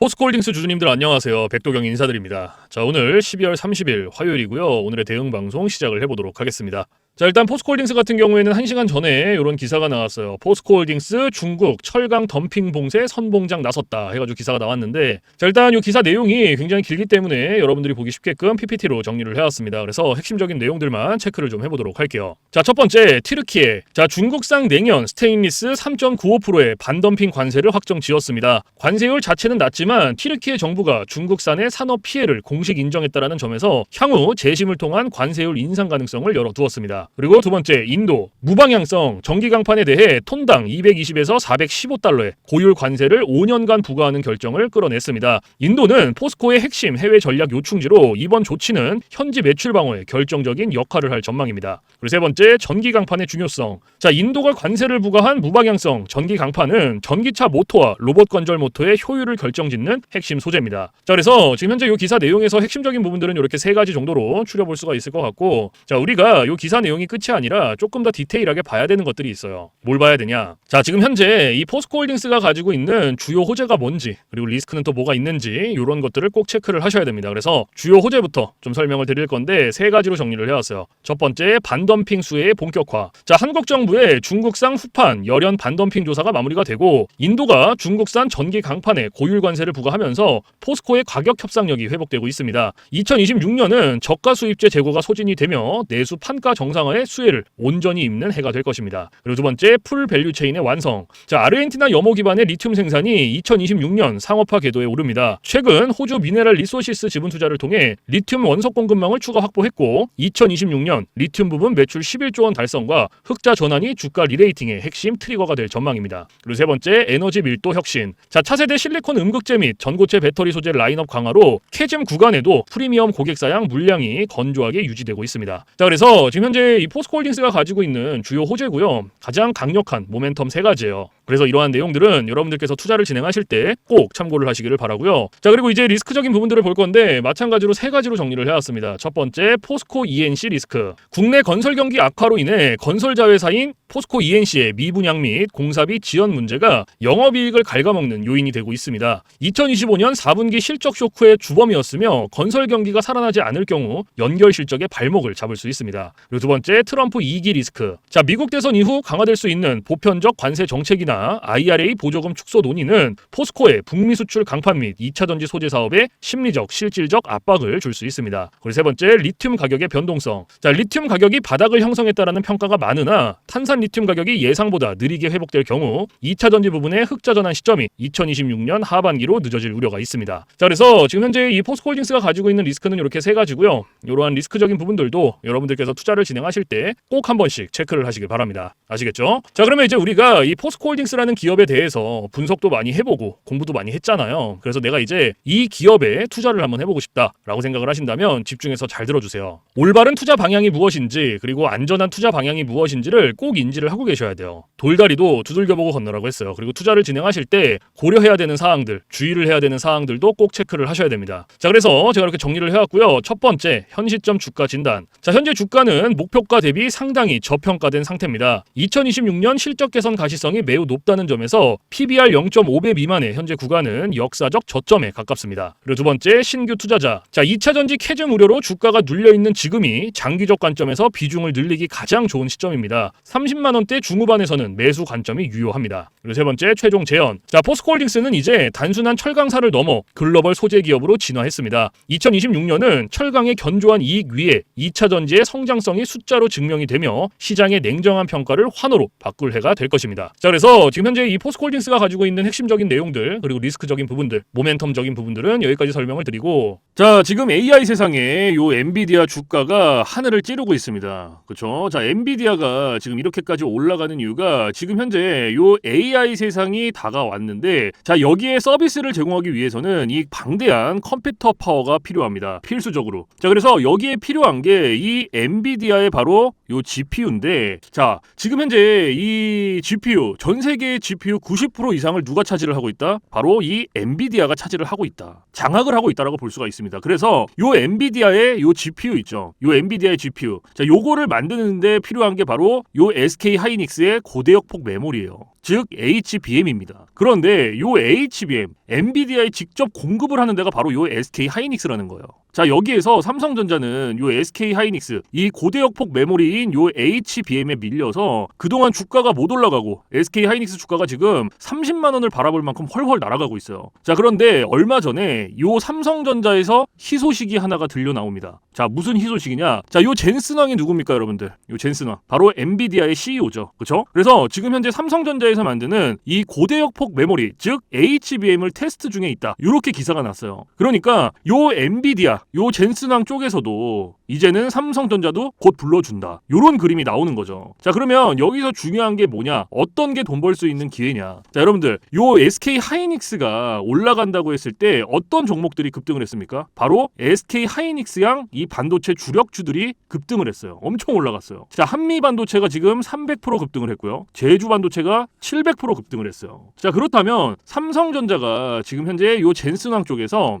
포스코홀딩스 주주님들 안녕하세요. 백도경 인사드립니다. 자, 오늘 12월 30일 화요일이고요. 오늘의 대응 방송 시작을 해보도록 하겠습니다. 자, 일단 포스코홀딩스 같은 경우에는 1시간 전에 이런 기사가 나왔어요. 포스코홀딩스 중국 철강 덤핑 봉쇄 선봉장 나섰다 해가지고 기사가 나왔는데 자, 일단 이 기사 내용이 굉장히 길기 때문에 여러분들이 보기 쉽게끔 PPT로 정리를 해왔습니다. 그래서 핵심적인 내용들만 체크를 좀 해보도록 할게요. 자, 첫 번째 티르키에 자 중국산 냉연 스테인리스 3.95%의 반덤핑 관세를 확정 지었습니다. 관세율 자체는 낮지만 티르키의 정부가 중국산의 산업 피해를 공식 인정했다라는 점에서 향후 재심을 통한 관세율 인상 가능성을 열어두었습니다. 그리고 두 번째 인도 무방향성 전기 강판에 대해 톤당 220에서 415달러의 고율 관세를 5년간 부과하는 결정을 끌어냈습니다. 인도는 포스코의 핵심 해외 전략 요충지로 이번 조치는 현지 매출 방어에 결정적인 역할을 할 전망입니다. 그리고 세 번째 전기 강판의 중요성. 자, 인도가 관세를 부과한 무방향성 전기 강판은 전기차 모터와 로봇 관절 모터의 효율을 결정짓는 핵심 소재입니다. 자, 그래서 지금 현재 이 기사 내용에서 핵심적인 부분들은 이렇게 세 가지 정도로 추려볼 수가 있을 것 같고, 자, 우리가 이 기사 내용 이 끝이 아니라 조금 더 디테일하게 봐야 되는 것들이 있어요. 뭘 봐야 되냐? 자, 지금 현재 이 포스코홀딩스가 가지고 있는 주요 호재가 뭔지, 그리고 리스크는 또 뭐가 있는지 이런 것들을 꼭 체크를 하셔야 됩니다. 그래서 주요 호재부터 좀 설명을 드릴 건데 세 가지로 정리를 해왔어요. 첫 번째 반덤핑 수혜의 본격화. 자, 한국 정부의 중국산 후판 열연 반덤핑 조사가 마무리가 되고 인도가 중국산 전기 강판에 고율 관세를 부과하면서 포스코의 가격 협상력이 회복되고 있습니다. 2026년은 저가 수입제 재고가 소진이 되며 내수 판가 정상 화의 수혜를 온전히 입는 해가 될 것입니다. 그리고 두 번째 풀 밸류 체인의 완성. 자, 아르헨티나 염호 기반의 리튬 생산이 2026년 상업화 궤도에 오릅니다. 최근 호주 미네랄 리소시스 지분 투자를 통해 리튬 원석 공급망을 추가 확보했고 2026년 리튬 부분 매출 11조 원 달성과 흑자 전환이 주가 리레이팅의 핵심 트리거가 될 전망입니다. 그리고 세 번째 에너지 밀도 혁신. 자, 차세대 실리콘 음극재 및 전고체 배터리 소재 라인업 강화로 캐즘 구간에도 프리미엄 고객 사양 물량이 건조하게 유지되고 있습니다. 자, 그래서 지금 현재 이 포스코홀딩스가 가지고 있는 주요 호재고요. 가장 강력한 모멘텀 세 가지예요. 그래서 이러한 내용들은 여러분들께서 투자를 진행하실 때 꼭 참고를 하시기를 바라고요. 자, 그리고 이제 리스크적인 부분들을 볼 건데 마찬가지로 세 가지로 정리를 해왔습니다. 첫 번째 포스코 ENC 리스크. 국내 건설 경기 악화로 인해 건설 자회사인 포스코 ENC의 미분양 및 공사비 지연 문제가 영업이익을 갉아먹는 요인이 되고 있습니다. 2025년 4분기 실적 쇼크의 주범이었으며 건설 경기가 살아나지 않을 경우 연결 실적의 발목을 잡을 수 있습니다. 그리고 두 번째 트럼프 2기 리스크. 자, 미국 대선 이후 강화될 수 있는 보편적 관세 정책이나 IRA 보조금 축소 논의는 포스코의 북미 수출 강판 및 2차 전지 소재 사업에 심리적, 실질적 압박을 줄 수 있습니다. 그리고 세 번째 리튬 가격의 변동성. 자, 리튬 가격이 바닥을 형성했다라는 평가가 많으나 탄산 리튬 가격이 예상보다 느리게 회복될 경우 2차 전지 부분의 흑자 전환 시점이 2026년 하반기로 늦어질 우려가 있습니다. 자, 그래서 지금 현재 이 포스코홀딩스가 가지고 있는 리스크는 이렇게 세 가지고요. 이러한 리스크적인 부분들도 여러분들께서 투자를 진행하실 때 꼭 한 번씩 체크를 하시길 바랍니다. 아시겠죠? 자, 그러면 이제 우리가 이 포스코홀딩스라는 기업에 대해서 분석도 많이 해보고 공부도 많이 했잖아요. 그래서 내가 이제 이 기업에 투자를 한번 해보고 싶다라고 생각을 하신다면 집중해서 잘 들어주세요. 올바른 투자 방향이 무엇인지 그리고 안전한 투자 방향이 무엇인지를 꼭 인지를 하고 계셔야 돼요. 돌다리도 두들겨보고 건너라고 했어요. 그리고 투자를 진행하실 때 고려해야 되는 사항들, 주의를 해야 되는 사항들도 꼭 체크를 하셔야 됩니다. 자, 그래서 제가 이렇게 정리를 해왔고요. 첫 번째, 현 시점 주가 진단. 자, 현재 주가는 목표가 대비 상당히 저평가된 상태입니다. 2026년 실적 개선 가시성이 매우 높다는 점에서 PBR 0.5배 미만의 현재 구간은 역사적 저점에 가깝습니다. 그리고 두 번째, 신규 투자자. 자, 2차 전지 캐즘 우려로 주가가 눌려 있는 지금이 장기적 관점에서 비중을 늘리기 가장 좋은 시점입니다. 30만 원대 중후반에서는 매수 관점이 유효합니다. 그리고 세 번째, 최종 재현. 자, 포스코홀딩스는 이제 단순한 철강사를 넘어 글로벌 소재 기업으로 진화했습니다. 2026년은 철강의 견조한 이익 위에 2차 전지의 성장성이 숫자로 증명이 되며 시장의 냉정한 평가를 환호로 바꿀 해가 될 것입니다. 자, 그래서 지금 현재 이 포스코홀딩스가 가지고 있는 핵심적인 내용들 그리고 리스크적인 부분들, 모멘텀적인 부분들은 여기까지 설명을 드리고 자, 지금 AI 세상에 요 엔비디아 주가가 하늘을 찌르고 있습니다. 그렇죠? 자, 엔비디아가 지금 이렇게까지 올라가는 이유가 지금 현재 요 AI 세상이 다가왔는데 자, 여기에 서비스를 제공하기 위해서는 이 방대한 컴퓨터 파워가 필요합니다. 필수적으로. 자, 그래서 여기에 필요한 게 이 엔비디아의 바로 요 GPU인데 자, 지금 현재 이 GPU 전 세계의 GPU 90% 이상을 누가 차지를 하고 있다? 바로 이 엔비디아가 차지를 하고 있다. 장악을 하고 있다라고 볼 수가 있습니다. 그래서 요 엔비디아의 요 GPU 있죠. 요 엔비디아의 GPU. 자, 요거를 만드는데 필요한 게 바로 요 SK 하이닉스의 고대역폭 메모리예요. 즉 HBM입니다. 그런데 요 HBM 엔비디아에 직접 공급을 하는 데가 바로 요 SK 하이닉스라는 거예요. 자 여기에서 삼성전자는 요 SK 하이닉스 이 고대역폭 메모리인 요 HBM에 밀려서 그동안 주가가 못 올라가고 SK 하이닉스 주가가 지금 30만 원을 바라볼 만큼 헐헐 날아가고 있어요. 자 그런데 얼마 전에 요 삼성전자에서 희소식이 하나가 들려 나옵니다. 자 무슨 희소식이냐? 자 요 젠슨왕이 누굽니까 여러분들? 요 젠슨왕 바로 엔비디아의 CEO죠. 그렇죠? 그래서 지금 현재 삼성전자에서 만드는 이 고대역폭 메모리 즉 HBM을 테스트 중에 있다. 이렇게 기사가 났어요. 그러니까 요 엔비디아 요 젠슨왕 쪽에서도 이제는 삼성전자도 곧 불러준다. 요런 그림이 나오는 거죠. 자 그러면 여기서 중요한 게 뭐냐? 어떤 게 돈 벌 수 있는 기회냐? 자 여러분들 요 SK 하이닉스가 올라간다고 했을 때 어떤 종목들이 급등을 했습니까? 바로 SK 하이닉스양 이 반도체 주력주들이 급등을 했어요. 엄청 올라갔어요. 자 한미 반도체가 지금 300% 급등을 했고요. 제주 반도체가 700% 급등을 했어요. 자 그렇다면 삼성전자가 지금 현재 요 젠슨왕 쪽에서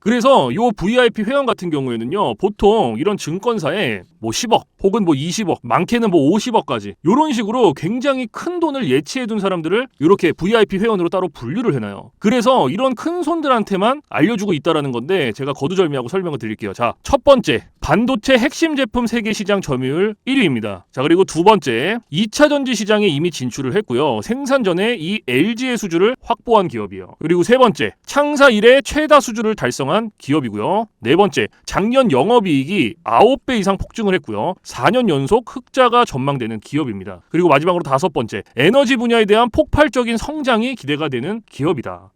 그래서 요 VIP 회원 같은 경우에는요, 보통 이런 증권사에 뭐 10억 혹은 뭐 20억, 많게는 뭐 50억까지 요런 식으로 굉장히 큰 돈을 예치해 둔 사람들을 이렇게 VIP 회원으로 따로 분류를 해놔요. 그래서 이런 큰 손들한테만 알려주고 있다라는 건데 제가 거두절미하고 설명을 드릴게요. 자, 첫 번째 반도체 핵심 제품 세계 시장 점유율 1위입니다. 자, 그리고 두 번째 2차 전지 시장에 이미 진출을 했고요. 생산 전에 이 LG의 수주를 확보한 기업이에요. 그리고 세 번째 창사 이래 최다 수주를 달성한 기업이고요. 네 번째 작년 영업이익이 9배 이상 폭증을 했고요. 4년 연속 흑자가 전망되는 기업입니다. 그리고 마지막으로 다섯 번째 에너지 분야에 대한 폭발적인 성장이 기대가 되는 기업이다.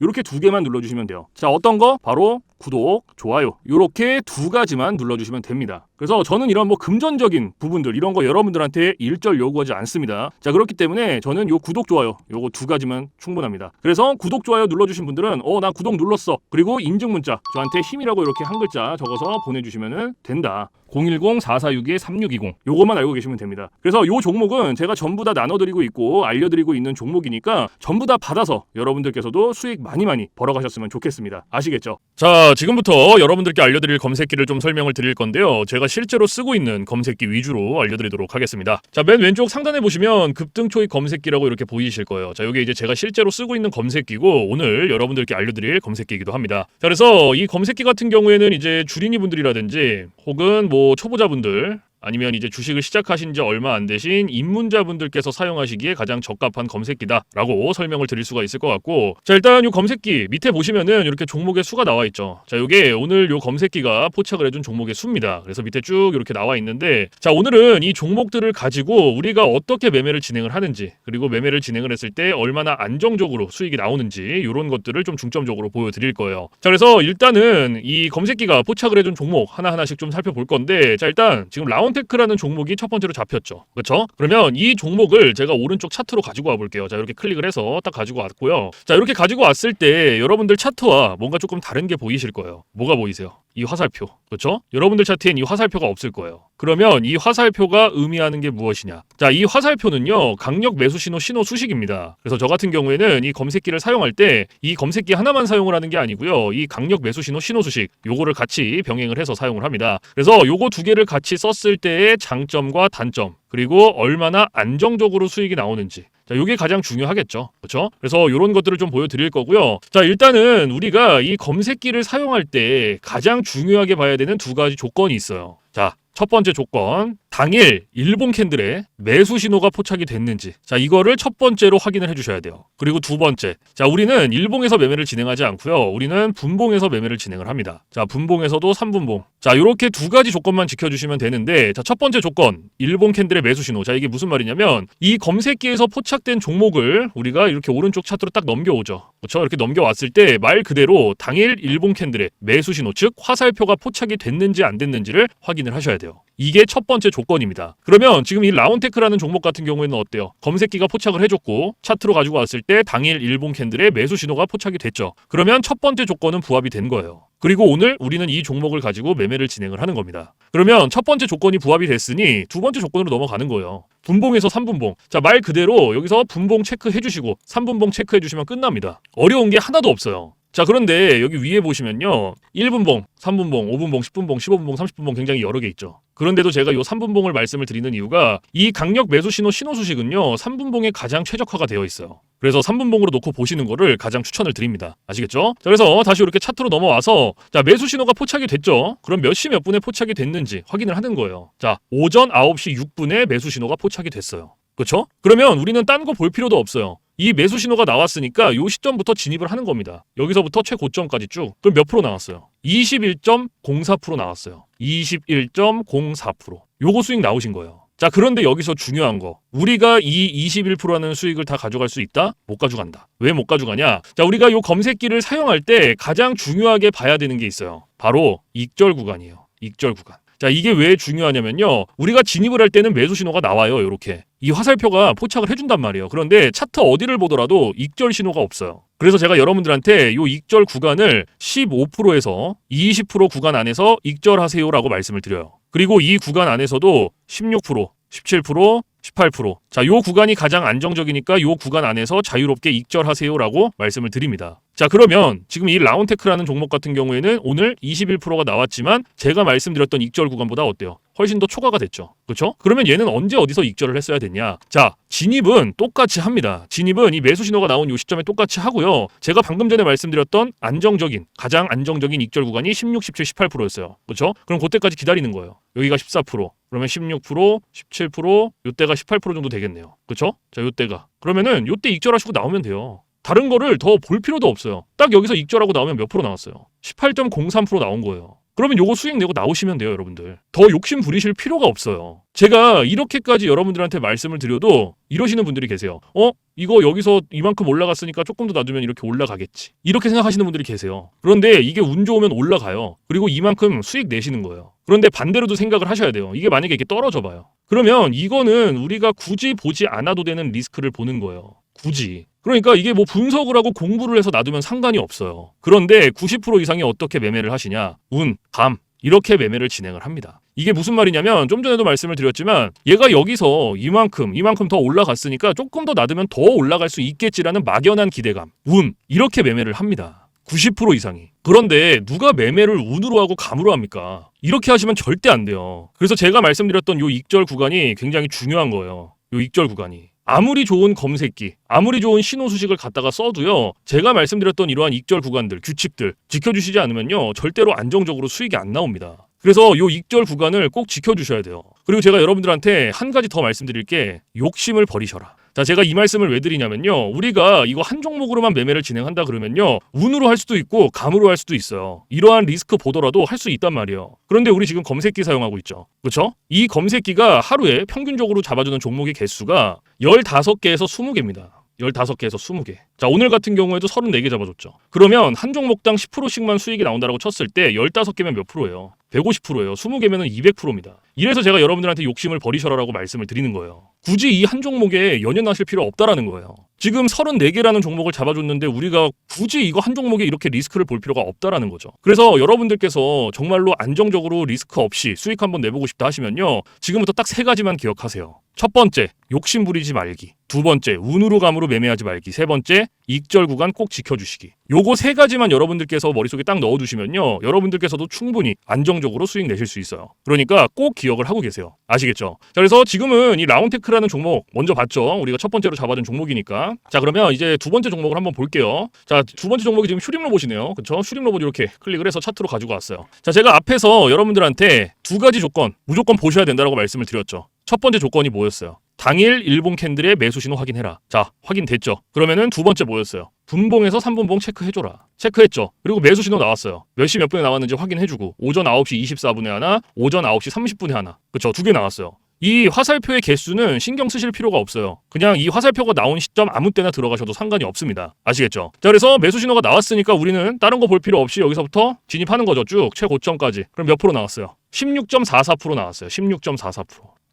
이렇게 두 개만 눌러주시면 돼요. 자, 어떤 거? 바로 구독, 좋아요. 이렇게 두 가지만 눌러주시면 됩니다. 그래서 저는 이런 뭐 금전적인 부분들 이런 거 여러분들한테 일절 요구하지 않습니다. 자, 그렇기 때문에 저는 요 구독, 좋아요 요거 두 가지만 충분합니다. 그래서 구독, 좋아요 눌러주신 분들은 어, 나 구독 눌렀어. 그리고 인증 문자 저한테 힘이라고 이렇게 한 글자 적어서 보내주시면 된다. 010-4462-3620 요것만 알고 계시면 됩니다. 그래서 요 종목은 제가 전부 다 나눠드리고 있고 알려드리고 있는 종목이니까 전부 다 받아서 여러분들께서도 수익 많이 많이 벌어가셨으면 좋겠습니다. 아시겠죠? 자, 지금부터 여러분들께 알려드릴 검색기를 좀 설명을 드릴 건데요. 제가 실제로 쓰고 있는 검색기 위주로 알려드리도록 하겠습니다. 자, 맨 왼쪽 상단에 보시면 급등 초입 검색기라고 이렇게 보이실 거예요. 자, 여기 이제 제가 실제로 쓰고 있는 검색기고 오늘 여러분들께 알려드릴 검색기이기도 합니다. 자, 그래서 이 검색기 같은 경우에는 이제 주린이 분들이라든지 혹은 뭐 초보자분들 아니면 이제 주식을 시작하신 지 얼마 안 되신 입문자분들께서 사용하시기에 가장 적합한 검색기다라고 설명을 드릴 수가 있을 것 같고 자 일단 이 검색기 밑에 보시면은 이렇게 종목의 수가 나와 있죠. 자 요게 오늘 요 검색기가 포착을 해준 종목의 수입니다. 그래서 밑에 쭉 이렇게 나와 있는데 자 오늘은 이 종목들을 가지고 우리가 어떻게 매매를 진행을 하는지 그리고 매매를 진행을 했을 때 얼마나 안정적으로 수익이 나오는지 이런 것들을 좀 중점적으로 보여드릴 거예요. 자 그래서 일단은 이 검색기가 포착을 해준 종목 하나하나씩 좀 살펴볼 건데 자 일단 지금 라운 라운테크라는 종목이 첫 번째로 잡혔죠. 그렇죠? 그러면 이 종목을 제가 오른쪽 차트로 가지고 와 볼게요. 자, 이렇게 클릭을 해서 딱 가지고 왔고요. 자, 이렇게 가지고 왔을 때 여러분들 차트와 뭔가 조금 다른 게 보이실 거예요. 뭐가 보이세요? 이 화살표. 그렇죠? 여러분들 차트엔 이 화살표가 없을 거예요. 그러면 이 화살표가 의미하는 게 무엇이냐? 자, 이 화살표는요. 강력 매수 신호 신호 수식입니다. 그래서 저 같은 경우에는 이 검색기를 사용할 때 이 검색기 하나만 사용을 하는 게 아니고요. 이 강력 매수 신호 신호 수식 요거를 같이 병행을 해서 사용을 합니다. 그래서 요거 두 개를 같이 썼을 때의 장점과 단점 그리고 얼마나 안정적으로 수익이 나오는지 자, 이게 가장 중요하겠죠. 그렇죠? 그래서 이런 것들을 좀 보여드릴 거고요. 자, 일단은 우리가 이 검색기를 사용할 때 가장 중요하게 봐야 되는 두 가지 조건이 있어요. 자, 첫 번째 조건 당일 일본 캔들에 매수 신호가 포착이 됐는지. 자 이거를 첫 번째로 확인을 해주셔야 돼요. 그리고 두 번째. 자 우리는 일봉에서 매매를 진행하지 않고요. 우리는 분봉에서 매매를 진행을 합니다. 자 분봉에서도 3분봉. 자 이렇게 두 가지 조건만 지켜주시면 되는데 자 첫 번째 조건. 일본 캔들의 매수 신호. 자 이게 무슨 말이냐면 이 검색기에서 포착된 종목을 우리가 이렇게 오른쪽 차트로 딱 넘겨오죠. 그렇죠? 이렇게 넘겨왔을 때 말 그대로 당일 일본 캔들의 매수 신호 즉 화살표가 포착이 됐는지 안 됐는지를 확인을 하셔야 돼요 이게 첫 번째 조건입니다. 그러면 지금 이 라운테크라는 종목 같은 경우에는 어때요? 검색기가 포착을 해줬고 차트로 가지고 왔을 때 당일 일본 캔들의 매수 신호가 포착이 됐죠. 그러면 첫 번째 조건은 부합이 된 거예요. 그리고 오늘 우리는 이 종목을 가지고 매매를 진행을 하는 겁니다. 그러면 첫 번째 조건이 부합이 됐으니 두 번째 조건으로 넘어가는 거예요. 분봉에서 3분봉. 자, 말 그대로 여기서 분봉 체크해 주시고 3분봉 체크해 주시면 끝납니다. 어려운 게 하나도 없어요. 자, 그런데 여기 위에 보시면요. 1분봉, 3분봉, 5분봉, 10분봉, 15분봉, 30분봉 굉장히 여러 개 있죠. 그런데도 제가 이 3분봉을 말씀을 드리는 이유가 이 강력 매수 신호 신호 수식은요. 3분봉에 가장 최적화가 되어 있어요. 그래서 3분봉으로 놓고 보시는 거를 가장 추천을 드립니다. 아시겠죠? 자, 그래서 다시 이렇게 차트로 넘어와서 자, 매수 신호가 포착이 됐죠? 그럼 몇 시 몇 분에 포착이 됐는지 확인을 하는 거예요. 자, 오전 9시 6분에 매수 신호가 포착이 됐어요. 그렇죠? 그러면 우리는 딴 거 볼 필요도 없어요. 이 매수 신호가 나왔으니까 요 시점부터 진입을 하는 겁니다. 여기서부터 최고점까지 쭉. 그럼 몇 프로 나왔어요? 21.04% 나왔어요. 21.04%. 요거 수익 나오신 거예요. 자, 그런데 여기서 중요한 거. 우리가 이 21%라는 수익을 다 가져갈 수 있다? 못 가져간다. 왜 못 가져가냐? 자, 우리가 요 검색기를 사용할 때 가장 중요하게 봐야 되는 게 있어요. 바로 익절 구간이에요. 익절 구간. 자, 이게 왜 중요하냐면요. 우리가 진입을 할 때는 매수 신호가 나와요. 이렇게. 이 화살표가 포착을 해준단 말이에요. 그런데 차트 어디를 보더라도 익절 신호가 없어요. 그래서 제가 여러분들한테 이 익절 구간을 15%에서 20% 구간 안에서 익절하세요라고 말씀을 드려요. 그리고 이 구간 안에서도 16%, 17%, 18%. 자, 요 구간이 가장 안정적이니까 요 구간 안에서 자유롭게 익절하세요라고 말씀을 드립니다. 자, 그러면 지금 이 라운테크라는 종목 같은 경우에는 오늘 21%가 나왔지만 제가 말씀드렸던 익절 구간보다 어때요? 훨씬 더 초과가 됐죠. 그렇죠? 그러면 얘는 언제 어디서 익절을 했어야 됐냐? 자, 진입은 똑같이 합니다. 진입은 이 매수 신호가 나온 요 시점에 똑같이 하고요. 제가 방금 전에 말씀드렸던 안정적인 가장 안정적인 익절 구간이 16, 17, 18%였어요. 그렇죠? 그럼 그때까지 기다리는 거예요. 여기가 14%. 그러면 16%, 17%, 요때가 18% 정도 되겠네요. 그렇죠? 자, 요때가. 그러면은 요때 익절하시고 나오면 돼요. 다른 거를 더 볼 필요도 없어요. 딱 여기서 익절하고 나오면 몇 프로 나왔어요? 18.03% 나온 거예요. 그러면 요거 수익 내고 나오시면 돼요, 여러분들. 더 욕심 부리실 필요가 없어요. 제가 이렇게까지 여러분들한테 말씀을 드려도 이러시는 분들이 계세요. 어? 이거 여기서 이만큼 올라갔으니까 조금 더 놔두면 이렇게 올라가겠지. 이렇게 생각하시는 분들이 계세요. 그런데 이게 운 좋으면 올라가요. 그리고 이만큼 수익 내시는 거예요. 그런데 반대로도 생각을 하셔야 돼요. 이게 만약에 이렇게 떨어져 봐요. 그러면 이거는 우리가 굳이 보지 않아도 되는 리스크를 보는 거예요. 굳이. 그러니까 이게 뭐 분석을 하고 공부를 해서 놔두면 상관이 없어요. 그런데 90% 이상이 어떻게 매매를 하시냐? 운, 감, 이렇게 매매를 진행을 합니다. 이게 무슨 말이냐면 좀 전에도 말씀을 드렸지만 얘가 여기서 이만큼 이만큼 더 올라갔으니까 조금 더 놔두면 더 올라갈 수 있겠지라는 막연한 기대감, 운 이렇게 매매를 합니다. 90% 이상이. 그런데 누가 매매를 운으로 하고 감으로 합니까? 이렇게 하시면 절대 안 돼요. 그래서 제가 말씀드렸던 요 익절 구간이 굉장히 중요한 거예요. 요 익절 구간이. 아무리 좋은 검색기, 아무리 좋은 신호 수식을 갖다가 써도요, 제가 말씀드렸던 이러한 익절 구간들, 규칙들 지켜주시지 않으면요, 절대로 안정적으로 수익이 안 나옵니다. 그래서 요 익절 구간을 꼭 지켜주셔야 돼요. 그리고 제가 여러분들한테 한 가지 더 말씀드릴 게 욕심을 버리셔라. 자, 제가 이 말씀을 왜 드리냐면요. 우리가 이거 한 종목으로만 매매를 진행한다 그러면요. 운으로 할 수도 있고 감으로 할 수도 있어요. 이러한 리스크 보더라도 할 수 있단 말이에요. 그런데 우리 지금 검색기 사용하고 있죠. 그렇죠? 이 검색기가 하루에 평균적으로 잡아주는 종목의 개수가 15개에서 20개입니다. 15개에서 20개. 자, 오늘 같은 경우에도 34개 잡아줬죠. 그러면 한 종목당 10%씩만 수익이 나온다고 쳤을 때 15개면 몇 프로예요? 150%예요. 20개면 200%입니다. 이래서 제가 여러분들한테 욕심을 버리셔라라고 말씀을 드리는 거예요. 굳이 이 한 종목에 연연하실 필요 없다라는 거예요. 지금 34개라는 종목을 잡아줬는데 우리가 굳이 이거 한 종목에 이렇게 리스크를 볼 필요가 없다라는 거죠. 그래서 여러분들께서 정말로 안정적으로 리스크 없이 수익 한번 내보고 싶다 하시면요. 지금부터 딱 세 가지만 기억하세요. 첫 번째, 욕심 부리지 말기. 두 번째, 운으로 감으로 매매하지 말기. 세 번째, 익절 구간 꼭 지켜주시기. 요거 세 가지만 여러분들께서 머릿속에 딱 넣어두시면요. 여러분들께서도 충분히 안정적으로 수익 내실 수 있어요. 그러니까 꼭 기억 을 하고 계세요. 아시겠죠? 자, 그래서 지금은 이 라운테크라는 종목 먼저 봤죠. 우리가 첫 번째로 잡아준 종목이니까. 자, 그러면 이제 두 번째 종목을 한번 볼게요. 자, 두 번째 종목이 지금 슈림 로봇이네요. 그쵸? 슈림 로봇 이렇게 클릭을 해서 차트로 가지고 왔어요. 자, 제가 앞에서 여러분들한테 두 가지 조건 무조건 보셔야 된다라고 말씀을 드렸죠. 첫 번째 조건이 뭐였어요? 당일 일본 캔들의 매수 신호 확인해라. 자, 확인됐죠. 그러면은 두 번째 뭐였어요? 분봉에서 3분봉 체크해줘라. 체크했죠. 그리고 매수 신호 나왔어요. 몇 시 몇 분에 나왔는지 확인해주고 오전 9시 24분에 하나, 오전 9시 30분에 하나. 그쵸? 두 개 나왔어요. 이 화살표의 개수는 신경 쓰실 필요가 없어요. 그냥 이 화살표가 나온 시점 아무 때나 들어가셔도 상관이 없습니다. 아시겠죠? 자, 그래서 매수 신호가 나왔으니까 우리는 다른 거 볼 필요 없이 여기서부터 진입하는 거죠. 쭉 최고점까지. 그럼 몇 프로 나왔어요? 16.44% 나왔어요. 16.44%.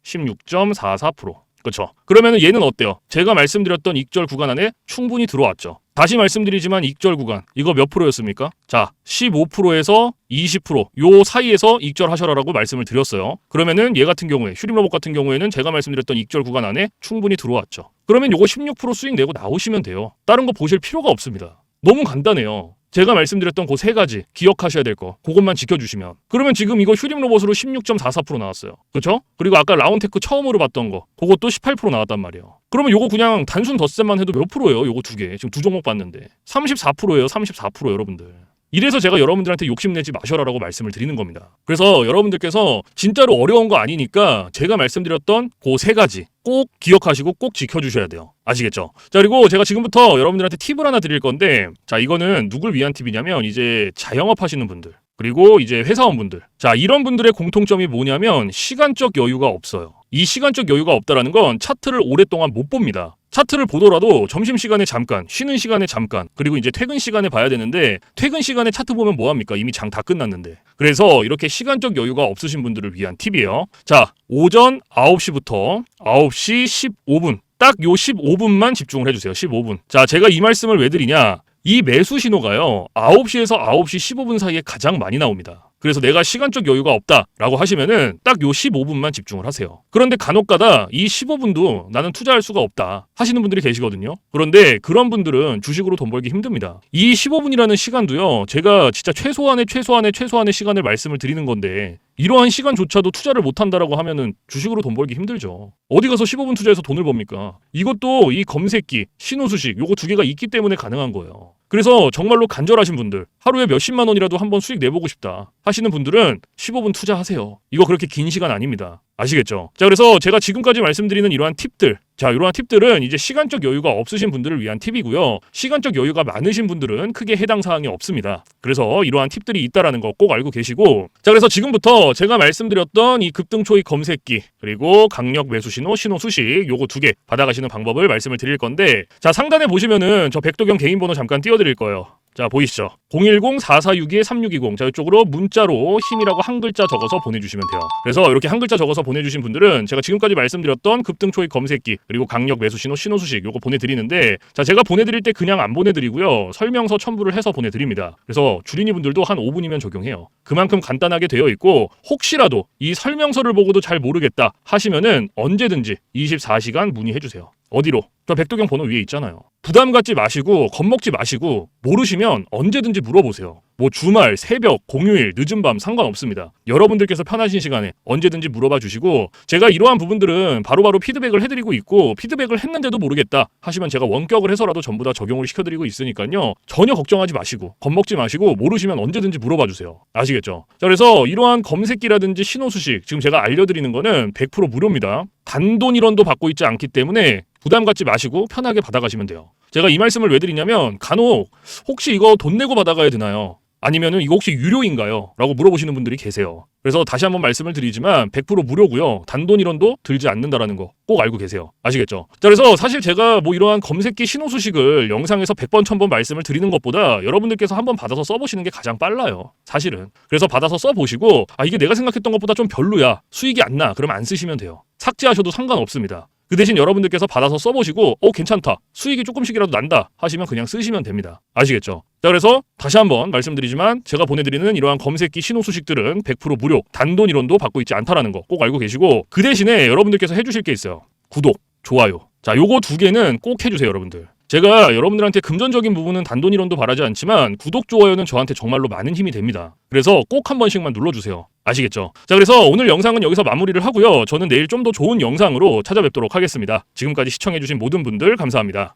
16.44%. 그렇죠. 그러면은 얘는 어때요? 제가 말씀드렸던 익절 구간 안에 충분히 들어왔죠. 다시 말씀드리지만 익절 구간 이거 몇 프로였습니까? 자, 15%에서 20%요 사이에서 익절하셔라라고 말씀을 드렸어요. 그러면은 얘 같은 경우에 슈림 로봇 같은 경우에는 제가 말씀드렸던 익절 구간 안에 충분히 들어왔죠. 그러면 요거 16% 수익 내고 나오시면 돼요. 다른 거 보실 필요가 없습니다. 너무 간단해요. 제가 말씀드렸던 그 세 가지 기억하셔야 될 거 그것만 지켜주시면. 그러면 지금 이거 휴림 로봇으로 16.44% 나왔어요. 그렇죠? 그리고 아까 라운테크 처음으로 봤던 거 그것도 18% 나왔단 말이에요. 그러면 요거 그냥 단순 덧셈만 해도 몇 프로예요? 요거 두 개. 지금 두 종목 봤는데. 34%예요 34% 여러분들 이래서 제가 여러분들한테 욕심내지 마셔라라고 말씀을 드리는 겁니다. 그래서 여러분들께서 진짜로 어려운 거 아니니까 제가 말씀드렸던 그 세 가지 꼭 기억하시고 꼭 지켜주셔야 돼요. 아시겠죠? 자, 그리고 제가 지금부터 여러분들한테 팁을 하나 드릴 건데, 자, 이거는 누굴 위한 팁이냐면, 이제 자영업 하시는 분들, 그리고 이제 회사원분들. 자, 이런 분들의 공통점이 뭐냐면, 시간적 여유가 없어요. 이 시간적 여유가 없다라는 건 차트를 오랫동안 못 봅니다. 차트를 보더라도 점심시간에 잠깐, 쉬는 시간에 잠깐, 그리고 이제 퇴근 시간에 봐야 되는데 퇴근 시간에 차트 보면 뭐합니까? 이미 장 다 끝났는데. 그래서 이렇게 시간적 여유가 없으신 분들을 위한 팁이에요. 자, 오전 9시부터 9시 15분. 딱 요 15분만 집중을 해주세요. 15분. 자, 제가 이 말씀을 왜 드리냐? 이 매수 신호가요, 9시에서 9시 15분 사이에 가장 많이 나옵니다. 그래서 내가 시간적 여유가 없다라고 하시면은 딱 요 15분만 집중을 하세요. 그런데 간혹가다 이 15분도 나는 투자할 수가 없다 하시는 분들이 계시거든요. 그런데 그런 분들은 주식으로 돈 벌기 힘듭니다. 이 15분이라는 시간도요, 제가 진짜 최소한의 최소한의 최소한의 시간을 말씀을 드리는 건데 이러한 시간조차도 투자를 못한다라고 하면은 주식으로 돈 벌기 힘들죠. 어디 가서 15분 투자해서 돈을 법니까? 이것도 이 검색기, 신호수식 요거 두 개가 있기 때문에 가능한 거예요. 그래서 정말로 간절하신 분들, 하루에 몇십만 원이라도 한번 수익 내보고 싶다 하시는 분들은 15분 투자하세요. 이거 그렇게 긴 시간 아닙니다. 아시겠죠? 자, 그래서 제가 지금까지 말씀드리는 이러한 팁들, 자, 이러한 팁들은 이제 시간적 여유가 없으신 분들을 위한 팁이고요. 시간적 여유가 많으신 분들은 크게 해당 사항이 없습니다. 그래서 이러한 팁들이 있다라는 거 꼭 알고 계시고, 자, 그래서 지금부터 제가 말씀드렸던 이 급등초익 검색기, 그리고 강력 매수 신호, 신호 수식, 요거 두 개 받아가시는 방법을 말씀을 드릴 건데, 자, 상단에 보시면은 저 백도경 개인 번호 잠깐 띄워드릴 거예요. 자, 보이시죠? 010-4462-3620. 자, 이쪽으로 문자로 힘이라고 한 글자 적어서 보내주시면 돼요. 그래서 이렇게 한 글자 적어서 보내주신 분들은 제가 지금까지 말씀드렸던 급등초익 검색기, 그리고 강력 매수 신호, 신호 수식, 요거 보내드리는데, 자, 제가 보내드릴 때 그냥 안 보내드리고요. 설명서 첨부를 해서 보내드립니다. 그래서 주린이 분들도 한 5분이면 적용해요. 그만큼 간단하게 되어 있고, 혹시라도 이 설명서를 보고도 잘 모르겠다 하시면은 언제든지 24시간 문의해 주세요. 어디로? 저 백도경 번호 위에 있잖아요. 부담 갖지 마시고 겁먹지 마시고 모르시면 언제든지 물어보세요. 뭐 주말, 새벽, 공휴일, 늦은 밤 상관없습니다. 여러분들께서 편하신 시간에 언제든지 물어봐 주시고 제가 이러한 부분들은 바로 바로 피드백을 해드리고 있고 피드백을 했는데도 모르겠다 하시면 제가 원격을 해서라도 전부 다 적용을 시켜드리고 있으니까요. 전혀 걱정하지 마시고 겁먹지 마시고 모르시면 언제든지 물어봐 주세요. 아시겠죠? 자 그래서 이러한 검색기라든지 신호 수식 지금 제가 알려드리는 거는 100% 무료입니다. 단돈 1원도 받고 있지 않기 때문에 부담 갖지 마시고 편하게 받아가시면 돼요. 제가 이 말씀을 왜 드리냐면 간혹 혹시 이거 돈 내고 받아가야 되나요? 아니면은 이거 혹시 유료인가요? 라고 물어보시는 분들이 계세요. 그래서 다시 한번 말씀을 드리지만 100% 무료고요. 단돈 1원도 들지 않는다라는 거 꼭 알고 계세요. 아시겠죠? 자, 그래서 사실 제가 뭐 이러한 검색기 신호 수식을 영상에서 100번, 1000번 말씀을 드리는 것보다 여러분들께서 한번 받아서 써보시는 게 가장 빨라요. 사실은. 그래서 받아서 써보시고 아 이게 내가 생각했던 것보다 좀 별로야. 수익이 안 나. 그러면 안 쓰시면 돼요. 삭제하셔도 상관없습니다. 그 대신 여러분들께서 받아서 써보시고 어 괜찮다. 수익이 조금씩이라도 난다. 하시면 그냥 쓰시면 됩니다. 아시겠죠? 자 그래서 다시 한번 말씀드리지만 제가 보내드리는 이러한 검색기 신호 수식들은 100% 무료 단돈 1원도 받고 있지 않다라는 거 꼭 알고 계시고 그 대신에 여러분들께서 해주실 게 있어요. 구독 좋아요. 자 요거 두 개는 꼭 해주세요 여러분들 제가 여러분들한테 금전적인 부분은 단돈 1원도 바라지 않지만 구독, 좋아요는 저한테 정말로 많은 힘이 됩니다. 그래서 꼭 한 번씩만 눌러주세요. 아시겠죠? 자, 그래서 오늘 영상은 여기서 마무리를 하고요. 저는 내일 좀 더 좋은 영상으로 찾아뵙도록 하겠습니다. 지금까지 시청해주신 모든 분들 감사합니다.